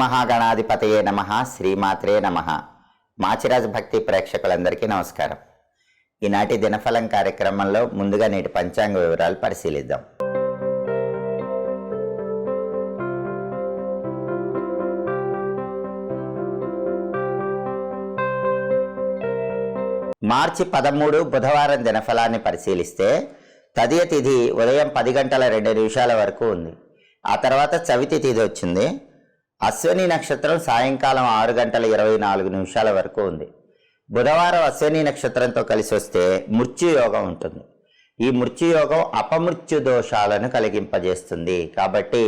మహాగణాధిపతయే నమ శ్రీమాత్రే నమ. మాచిరాజ భక్తి ప్రేక్షకులందరికీ నమస్కారం. ఈనాటి దినఫలం కార్యక్రమంలో ముందుగా నేటి పంచాంగ వివరాలు పరిశీలిద్దాం. మార్చి పదమూడు బుధవారం దినఫలాన్ని పరిశీలిస్తే తదియ తిథి ఉదయం పది గంటల రెండు నిమిషాల వరకు ఉంది. ఆ తర్వాత చవితి తిథి వచ్చింది. అశ్విని నక్షత్రం సాయంకాలం ఆరు గంటల ఇరవై నాలుగు నిమిషాల వరకు ఉంది. బుధవారం అశ్విని నక్షత్రంతో కలిసి వస్తే మృత్యుయోగం ఉంటుంది. ఈ మృత్యుయోగం అపమృత్యు దోషాలను కలిగింపజేస్తుంది. కాబట్టి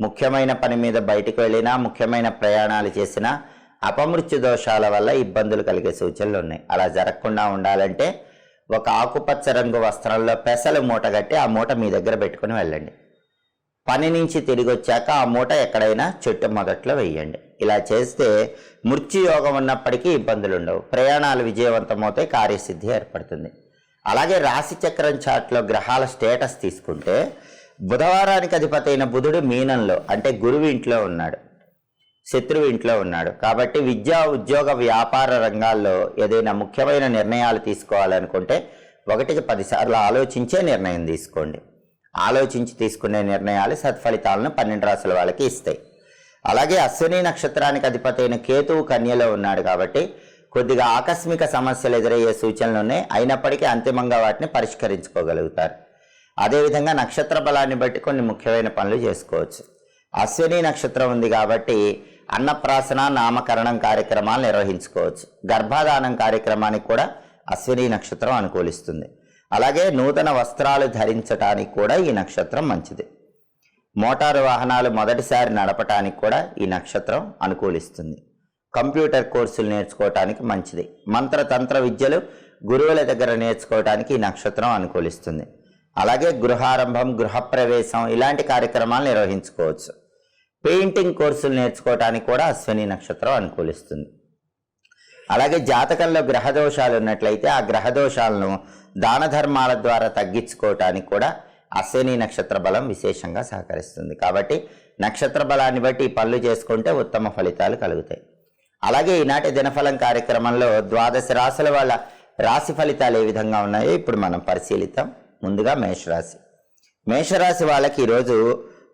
ముఖ్యమైన పని మీద బయటికి వెళ్ళినా ముఖ్యమైన ప్రయాణాలు చేసినా అపమృత్యు దోషాల వల్ల ఇబ్బందులు కలిగే సూచనలు ఉన్నాయి. అలా జరగకుండా ఉండాలంటే ఒక ఆకుపచ్చ రంగు వస్త్రంలో పెసలు మూట కట్టి ఆ మూట మీ దగ్గర పెట్టుకుని వెళ్ళండి. పని నుంచి తిరిగి వచ్చాక ఆ మూట ఎక్కడైనా చెట్టు మొదట్లో వెయ్యండి ఇలా చేస్తే మృత్యుయోగం ఉన్నప్పటికీ ఇబ్బందులు ఉండవు ప్రయాణాలు విజయవంతమవుతాయి కార్యసిద్ధి ఏర్పడుతుంది. అలాగే రాశి చక్రం చాట్లో గ్రహాల స్టేటస్ తీసుకుంటే బుధవారానికి అధిపతి అయిన బుధుడు మీనంలో అంటే గురువు ఇంట్లో ఉన్నాడు శత్రువు ఇంట్లో ఉన్నాడు. కాబట్టి విద్యా ఉద్యోగ వ్యాపార రంగాల్లో ఏదైనా ముఖ్యమైన నిర్ణయాలు తీసుకోవాలనుకుంటే ఒకటికి పదిసార్లు ఆలోచించే నిర్ణయం తీసుకోండి. ఆలోచించి తీసుకునే నిర్ణయాలు సత్ఫలితాలను పన్నెండు రాసుల వాళ్ళకి ఇస్తాయి. అలాగే అశ్విని నక్షత్రానికి అధిపతి అయిన కేతువు కన్యలో ఉన్నాడు కాబట్టి కొద్దిగా ఆకస్మిక సమస్యలు ఎదురయ్యే సూచనలు ఉన్నాయి అయినప్పటికీ అంతిమంగా వాటిని పరిష్కరించుకోగలుగుతారు. అదేవిధంగా నక్షత్ర బలాన్ని బట్టి కొన్ని ముఖ్యమైన పనులు చేసుకోవచ్చు. అశ్విని నక్షత్రం ఉంది కాబట్టి అన్నప్రాసన నామకరణం కార్యక్రమాలు నిర్వహించుకోవచ్చు. గర్భాధానం కార్యక్రమానికి కూడా అశ్విని నక్షత్రం అనుకూలిస్తుంది. అలాగే నూతన వస్త్రాలు ధరించటానికి కూడా ఈ నక్షత్రం మంచిది. మోటారు వాహనాలు మొదటిసారి నడపటానికి కూడా ఈ నక్షత్రం అనుకూలిస్తుంది. కంప్యూటర్ కోర్సులు నేర్చుకోవటానికి మంచిది. మంత్రతంత్ర విద్యలు గురువుల దగ్గర నేర్చుకోవటానికి ఈ నక్షత్రం అనుకూలిస్తుంది. అలాగే గృహారంభం గృహప్రవేశం ఇలాంటి కార్యక్రమాలు నిర్వహించుకోవచ్చు. పెయింటింగ్ కోర్సులు నేర్చుకోవటానికి కూడా అశ్విని నక్షత్రం అనుకూలిస్తుంది. అలాగే జాతకంలో గ్రహదోషాలు ఉన్నట్లయితే ఆ గ్రహదోషాలను దాన ధర్మాల ద్వారా తగ్గించుకోవటానికి కూడా అశ్విని నక్షత్ర బలం విశేషంగా సహకరిస్తుంది. కాబట్టి నక్షత్ర బలాన్ని బట్టి పనులు చేసుకుంటే ఉత్తమ ఫలితాలు కలుగుతాయి. అలాగే ఈనాటి దినఫలం కార్యక్రమంలో ద్వాదశ రాశుల వాళ్ళ రాశి ఫలితాలు ఏ విధంగా ఉన్నాయో ఇప్పుడు మనం పరిశీలిద్దాం. ముందుగా మేషరాశి. మేషరాశి వాళ్ళకి ఈరోజు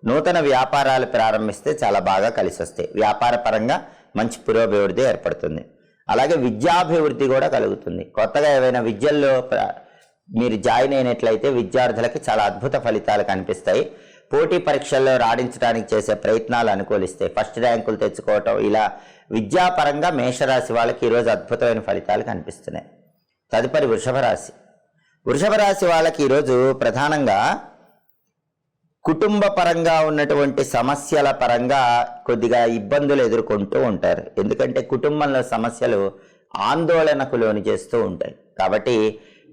నూతన వ్యాపారాలు ప్రారంభిస్తే చాలా బాగా కలిసి వస్తాయి వ్యాపార పరంగా మంచి పురోభివృద్ధి ఏర్పడుతుంది. అలాగే విద్యాభివృద్ధి కూడా కలుగుతుంది. కొత్తగా ఏవైనా విద్యల్లో ప్ర- మీరు జాయిన్ అయినట్లయితే విద్యార్థులకి చాలా అద్భుత ఫలితాలు కనిపిస్తాయి. పోటీ పరీక్షల్లో రాణించడానికి చేసే ప్రయత్నాలు అనుకూలిస్తాయి. ఫస్ట్ ర్యాంకులు తెచ్చుకోవటం ఇలా విద్యాపరంగా మేషరాశి వాళ్ళకి ఈరోజు అద్భుతమైన ఫలితాలు కనిపిస్తున్నాయి. తదుపరి వృషభ రాశి వృషభ రాశి వాళ్ళకి ఈరోజు ప్రధానంగా కుటుంబ పరంగా ఉన్నటువంటి సమస్యల పరంగా కొద్దిగా ఇబ్బందులు ఎదుర్కొంటూ ఉంటారు. ఎందుకంటే కుటుంబంలో సమస్యలు ఆందోళనకు లోను చేస్తూ ఉంటాయి. కాబట్టి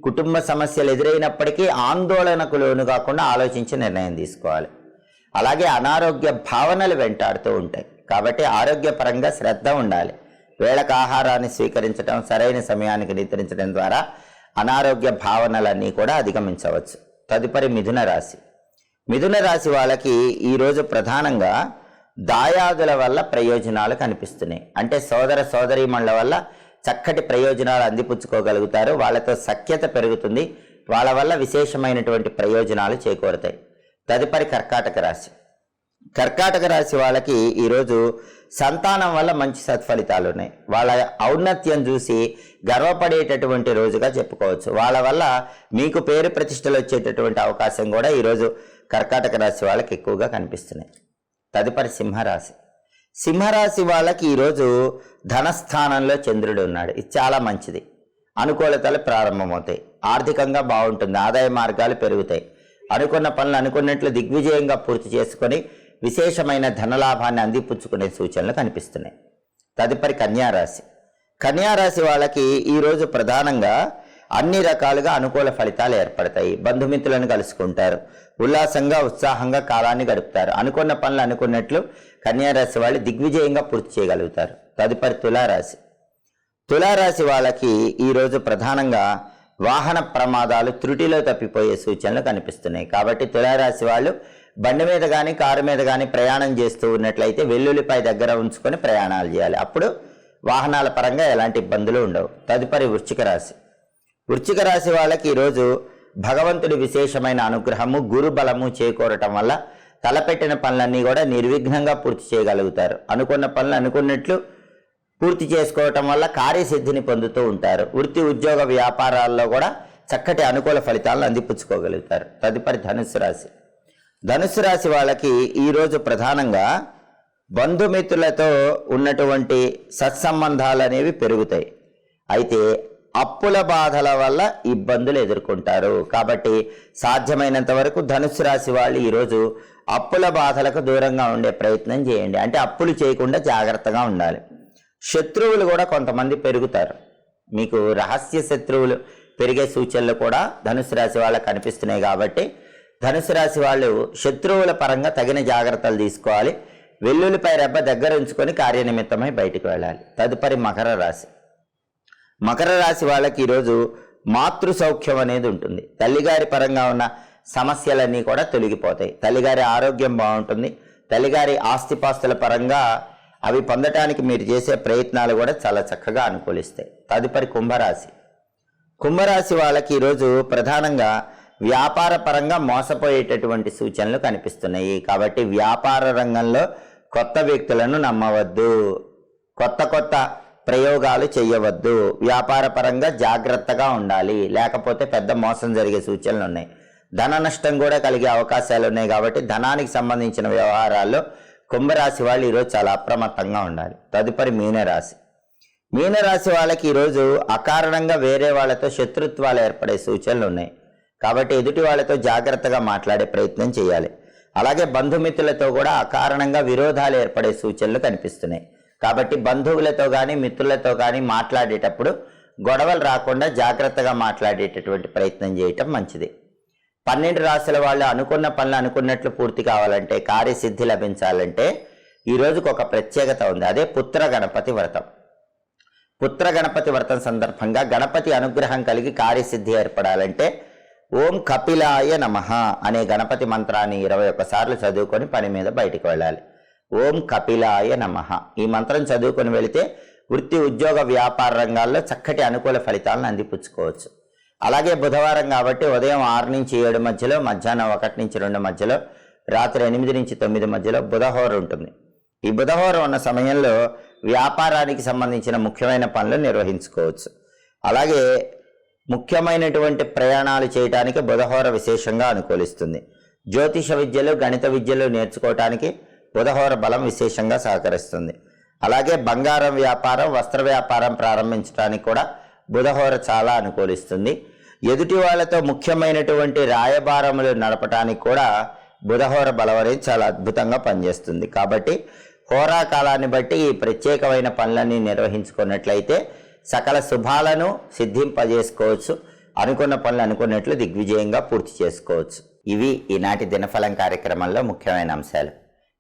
కుటుంబ సమస్యలు ఎదురైనప్పటికీ ఆందోళనకు లోను కాకుండా ఆలోచించి నిర్ణయం తీసుకోవాలి. అలాగే అనారోగ్య భావనలు వెంటాడుతూ ఉంటాయి. కాబట్టి ఆరోగ్యపరంగా శ్రద్ధ ఉండాలి. వేళకు ఆహారాన్ని స్వీకరించడం సరైన సమయానికి నిద్రించడం ద్వారా అనారోగ్య భావనలన్నీ కూడా అధిగమించవచ్చు. తదుపరి మిథున రాశి. మిథున రాశి వాళ్ళకి ఈరోజు ప్రధానంగా దాయాదుల వల్ల ప్రయోజనాలు కనిపిస్తున్నాయి. అంటే సోదర సోదరీమణుల వల్ల చక్కటి ప్రయోజనాలు అందిపుచ్చుకోగలుగుతారు. వాళ్ళతో సఖ్యత పెరుగుతుంది. వాళ్ళ వల్ల విశేషమైనటువంటి ప్రయోజనాలు చేకూరుతాయి. తదుపరి కర్కాటక రాశి. కర్కాటక రాశి వాళ్ళకి ఈరోజు సంతానం వల్ల మంచి సత్ఫలితాలు ఉన్నాయి. వాళ్ళ ఔన్నత్యం చూసి గర్వపడేటటువంటి రోజుగా చెప్పుకోవచ్చు. వాళ్ళ వల్ల మీకు పేరు ప్రతిష్టలు వచ్చేటటువంటి అవకాశం కూడా ఈరోజు కర్కాటక రాశి వాళ్ళకి ఎక్కువగా కనిపిస్తున్నాయి. తదుపరి సింహరాశి. సింహరాశి వాళ్ళకి ఈరోజు ధనస్థానంలో చంద్రుడు ఉన్నాడు. ఇది చాలా మంచిది. అనుకూలతలు ప్రారంభమవుతాయి. ఆర్థికంగా బాగుంటుంది. ఆదాయ మార్గాలు పెరుగుతాయి. అనుకున్న పనులు అనుకున్నట్లు దిగ్విజయంగా పూర్తి చేసుకొని విశేషమైన ధనలాభాన్ని అందిపుచ్చుకునే సూచనలు కనిపిస్తున్నాయి. తదుపరి కన్యారాశి. కన్యారాశి వాళ్ళకి ఈరోజు ప్రధానంగా అన్ని రకాలుగా అనుకూల ఫలితాలు ఏర్పడతాయి. బంధుమిత్రులను కలుసుకుంటారు. ఉల్లాసంగా ఉత్సాహంగా కాలాన్ని గడుపుతారు. అనుకున్న పనులు అనుకున్నట్లు కన్యారాశి వాళ్ళు దిగ్విజయంగా పూర్తి చేయగలుగుతారు. తదుపరి తులారాశి. తులారాశి వాళ్ళకి ఈరోజు ప్రధానంగా వాహన ప్రమాదాలు త్రుటిలో తప్పిపోయే సూచనలు కనిపిస్తున్నాయి. కాబట్టి తులారాశి వాళ్ళు బండి మీద కానీ కారు మీద కానీ ప్రయాణం చేస్తూ ఉన్నట్లయితే వెల్లుల్లిపై దగ్గర ఉంచుకొని ప్రయాణాలు చేయాలి. అప్పుడు వాహనాల పరంగా ఎలాంటి ఇబ్బందులు ఉండవు. తదుపరి వృశ్చిక రాశి. వృశ్చిక రాశి వాళ్ళకి ఈరోజు భగవంతుడి విశేషమైన అనుగ్రహము గురు బలము చేకూరటం వల్ల తలపెట్టిన పనులన్నీ కూడా నిర్విఘ్నంగా పూర్తి చేయగలుగుతారు. అనుకున్న పనులు అనుకున్నట్లు పూర్తి చేసుకోవటం వల్ల కార్యసిద్ధిని పొందుతూ ఉంటారు. వృత్తి ఉద్యోగ వ్యాపారాల్లో కూడా చక్కటి అనుకూల ఫలితాలను అందిపుచ్చుకోగలుగుతారు. తదుపరి ధనుస్సు రాశి. ధనుస్సు రాశి వాళ్ళకి ఈరోజు ప్రధానంగా బంధుమిత్రులతో ఉన్నటువంటి సత్సంబంధాలు అనేవి పెరుగుతాయి. అయితే అప్పుల బాధల వల్ల ఇబ్బందులు ఎదుర్కొంటారు. కాబట్టి సాధ్యమైనంత వరకు ధనుసు రాశి వాళ్ళు ఈరోజు అప్పుల బాధలకు దూరంగా ఉండే ప్రయత్నం చేయండి. అంటే అప్పులు చేయకుండా జాగ్రత్తగా ఉండాలి. శత్రువులు కూడా కొంతమంది పెరుగుతారు. మీకు రహస్య శత్రువులు పెరిగే సూచనలు కూడా ధనుసు రాశి వాళ్ళకు కనిపిస్తున్నాయి కాబట్టి ధనుసు రాశి వాళ్ళు శత్రువుల పరంగా తగిన జాగ్రత్తలు తీసుకోవాలి. వెల్లుల్లిపై రెబ్బ దగ్గర ఉంచుకొని కార్యనిమిత్తమై బయటికి వెళ్ళాలి. తదుపరి మకర రాశి. మకర రాశి వాళ్ళకి ఈరోజు మాతృ సౌఖ్యం అనేది ఉంటుంది. తల్లిగారి పరంగా ఉన్న సమస్యలన్నీ కూడా తొలగిపోతాయి. తల్లిగారి ఆరోగ్యం బాగుంటుంది. తల్లిగారి ఆస్తిపాస్తుల పరంగా అవి పొందటానికి మీరు చేసే ప్రయత్నాలు కూడా చాలా చక్కగా అనుకూలిస్తాయి. తదుపరి కుంభరాశి. కుంభరాశి వాళ్ళకి ఈరోజు ప్రధానంగా వ్యాపార పరంగా మోసపోయేటటువంటి సూచనలు కనిపిస్తున్నాయి. కాబట్టి వ్యాపార రంగంలో కొత్త వ్యక్తులను నమ్మవద్దు. కొత్త కొత్త ప్రయోగాలు చేయవద్దు. వ్యాపార పరంగా జాగ్రత్తగా ఉండాలి. లేకపోతే పెద్ద మోసం జరిగే సూచనలు ఉన్నాయి. ధన నష్టం కూడా కలిగే అవకాశాలు ఉన్నాయి కాబట్టి ధనానికి సంబంధించిన వ్యవహారాల్లో కుంభరాశి వాళ్ళు ఈరోజు చాలా అప్రమత్తంగా ఉండాలి. తదుపరి మీనరాశి. మీనరాశి వాళ్ళకి ఈరోజు అకారణంగా వేరే వాళ్ళతో శత్రుత్వాలు ఏర్పడే సూచనలు ఉన్నాయి. కాబట్టి ఎదుటి వాళ్ళతో జాగ్రత్తగా మాట్లాడే ప్రయత్నం చేయాలి. అలాగే బంధుమిత్రులతో కూడా అకారణంగా విరోధాలు ఏర్పడే సూచనలు కనిపిస్తున్నాయి. కాబట్టి బంధువులతో కానీ మిత్రులతో కానీ మాట్లాడేటప్పుడు గొడవలు రాకుండా జాగ్రత్తగా మాట్లాడేటటువంటి ప్రయత్నం చేయటం మంచిది. పన్నెండు రాశుల వాళ్ళు అనుకున్న పనులు అనుకున్నట్లు పూర్తి కావాలంటే కార్యసిద్ధి లభించాలంటే ఈ రోజుకు ఒక ప్రత్యేకత ఉంది. అదే పుత్ర గణపతి వ్రతం. పుత్ర గణపతి వ్రతం సందర్భంగా గణపతి అనుగ్రహం కలిగి కార్యసిద్ధి ఏర్పడాలంటే ఓం కపిలాయ నమః అనే గణపతి మంత్రాన్ని ఇరవై ఒక్కసార్లు చదువుకొని పని మీద బయటికి వెళ్ళాలి. ఓం కపిలాయ నమః. ఈ మంత్రం చదువుకొని వెళితే వృత్తి ఉద్యోగ వ్యాపార రంగాల్లో చక్కటి అనుకూల ఫలితాలను అందిపుచ్చుకోవచ్చు. అలాగే బుధవారం కాబట్టి ఉదయం ఆరు నుంచి ఏడు మధ్యలో మధ్యాహ్నం ఒకటి నుంచి రెండు మధ్యలో రాత్రి ఎనిమిది నుంచి తొమ్మిది మధ్యలో బుధహోర ఉంటుంది. ఈ బుధహోరం ఉన్న సమయంలో వ్యాపారానికి సంబంధించిన ముఖ్యమైన పనులు నిర్వహించుకోవచ్చు. అలాగే ముఖ్యమైనటువంటి ప్రయాణాలు చేయడానికి బుధహోర విశేషంగా అనుకూలిస్తుంది. జ్యోతిష విద్యలు గణిత విద్యలు నేర్చుకోవటానికి బుధహోర బలం విశేషంగా సహకరిస్తుంది. అలాగే బంగారం వ్యాపారం వస్త్ర వ్యాపారం ప్రారంభించడానికి కూడా బుధహోర చాలా అనుకూలిస్తుంది. ఎదుటి వాళ్ళతో ముఖ్యమైనటువంటి రాయబారములు నడపటానికి కూడా బుధహోర బలం అనేది చాలా అద్భుతంగా పనిచేస్తుంది. కాబట్టి హోరా కాలాన్ని బట్టి ఈ ప్రత్యేకమైన పనులన్నీ నిర్వహించుకున్నట్లయితే సకల శుభాలను సిద్ధింపజేసుకోవచ్చు. అనుకున్న పనులు అనుకున్నట్లు దిగ్విజయంగా పూర్తి చేసుకోవచ్చు. ఇవి ఈనాటి దినఫలం కార్యక్రమంలో ముఖ్యమైన అంశాలు.